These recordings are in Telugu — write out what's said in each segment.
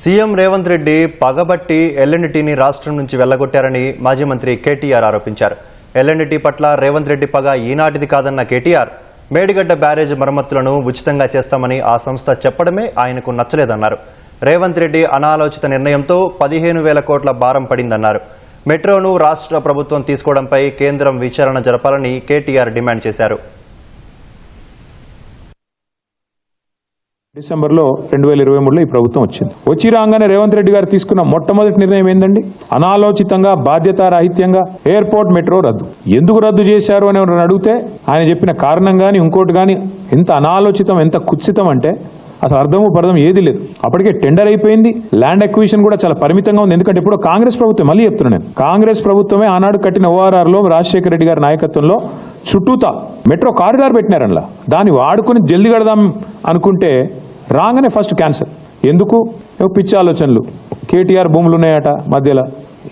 సీఎం రేవంత్ రెడ్డి పగబట్టి ఎల్ఎన్టీని రాష్ట్రం నుంచి వెళ్ళగొట్టారని మాజీ మంత్రి కేటీఆర్ ఆరోపించారు. ఎల్ఎన్టీ పట్ల రేవంత్ రెడ్డి పగ ఈనాటిది కాదన్న కేటీఆర్ మేడిగడ్డ బ్యారేజ్ మరమ్మతులను ఉచితంగా చేస్తామని ఆ సంస్థ చెప్పడమే ఆయనకు నచ్చలేదన్నారు. రేవంత్ రెడ్డి అనాలోచిత నిర్ణయంతో పదిహేను వేల కోట్ల భారం పడిందన్నారు. మెట్రోను రాష్ట్ర ప్రభుత్వం తీసుకోవడంపై కేంద్రం విచారణ జరపాలని కేటీఆర్ డిమాండ్ చేశారు. డిసెంబర్లో రెండు వేల ఇరవై మూడులో ఈ ప్రభుత్వం వచ్చింది. వచ్చి రాగానే రేవంత్ రెడ్డి గారు తీసుకున్న మొట్టమొదటి నిర్ణయం ఏందండి? అనాలోచితంగా బాధ్యతారాహిత్యంగా ఎయిర్పోర్ట్ మెట్రో రద్దు. ఎందుకు రద్దు చేశారు అని ఎవరైనా అడిగితే ఆయన చెప్పిన కారణం కానీ ఇంకోటి కానీ ఎంత అనాలోచితం ఎంత కుత్సితం అంటే అసలు అర్థము పర్థం ఏది లేదు. అప్పటికే టెండర్ అయిపోయింది. ల్యాండ్ అక్విజిషన్ కూడా చాలా పరిమితంగా ఉంది. ఎందుకంటే ఇప్పుడు కాంగ్రెస్ ప్రభుత్వం మళ్ళీ చెప్తున్నాను నేను కాంగ్రెస్ ప్రభుత్వమే ఆనాడు కట్టిన ఓఆర్ఆర్లో రాజశేఖర రెడ్డి గారి నాయకత్వంలో చుట్టూతా మెట్రో కారిడార్ పెట్టినారనలా. దాన్ని వాడుకుని జల్ది కడదాం అనుకుంటే రాగానే ఫస్ట్ క్యాన్సర్. ఎందుకు? పిచ్చి ఆలోచనలు. కేటీఆర్ భూములు ఉన్నాయట మధ్యలో.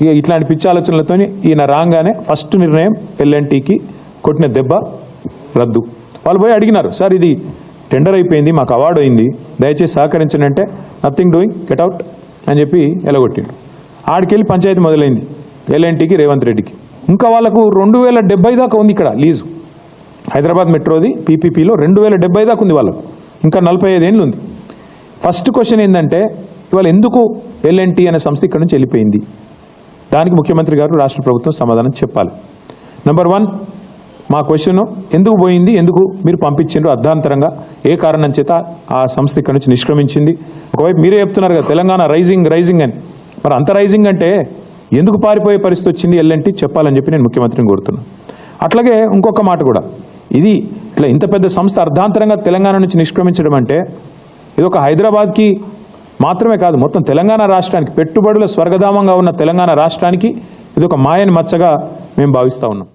ఇక ఇట్లాంటి పిచ్చి ఆలోచనలతో ఈయన రాగానే ఫస్ట్ నిర్ణయం ఎల్ఎన్టీకి కొట్టిన దెబ్బ రద్దు. వాళ్ళు పోయి అడిగినారు సార్ ఇది టెండర్ అయిపోయింది మాకు అవార్డు అయింది దయచేసి సహకరించండి అంటే నథింగ్ డూయింగ్ గెట్ అవుట్ అని చెప్పి ఎలగొట్టిండు. ఆడికెళ్ళి పంచాయతీ మొదలైంది ఎల్ఎన్టీకి రేవంత్ రెడ్డికి. ఇంకా వాళ్ళకు రెండు వేల డెబ్బై దాకా ఉంది ఇక్కడ లీజు. హైదరాబాద్ మెట్రోది పీపీపీలో రెండు వేల డెబ్బై దాకా ఉంది వాళ్ళకు. ఇంకా నలభై ఐదు ఏళ్ళు ఉంది. ఫస్ట్ క్వశ్చన్ ఏంటంటే ఇవాళ ఎందుకు ఎల్ఎన్టీ అనే సంస్థ ఇక్కడ నుంచి వెళ్ళిపోయింది? దానికి ముఖ్యమంత్రి గారు రాష్ట్ర ప్రభుత్వం సమాధానం చెప్పాలి. నెంబర్ వన్ మా క్వశ్చన్ ఎందుకు పోయింది? ఎందుకు మీరు పంపించిండ్రు? అర్ధాంతరంగా ఏ కారణం చేత ఆ సంస్థ ఇక్కడ నుంచి నిష్క్రమించింది? ఒకవైపు మీరే చెప్తున్నారు కదా తెలంగాణ రైజింగ్ రైజింగ్ అని. మరి అంత రైజింగ్ అంటే ఎందుకు పారిపోయే పరిస్థితి వచ్చింది ఎల్లంటి చెప్పాలని చెప్పి నేను ముఖ్యమంత్రిని కోరుతున్నాను అట్లాగే ఇంకొక మాట కూడా. ఇది ఇట్లా ఇంత పెద్ద సంస్థ అర్ధాంతరంగా తెలంగాణ నుంచి నిష్క్రమించడం అంటే ఇది ఒక హైదరాబాద్కి మాత్రమే కాదు మొత్తం తెలంగాణ రాష్ట్రానికి పెట్టుబడుల స్వర్గధామంగా ఉన్న తెలంగాణ రాష్ట్రానికి ఇది ఒక మాయని మచ్చగా మేము భావిస్తా ఉన్నాం.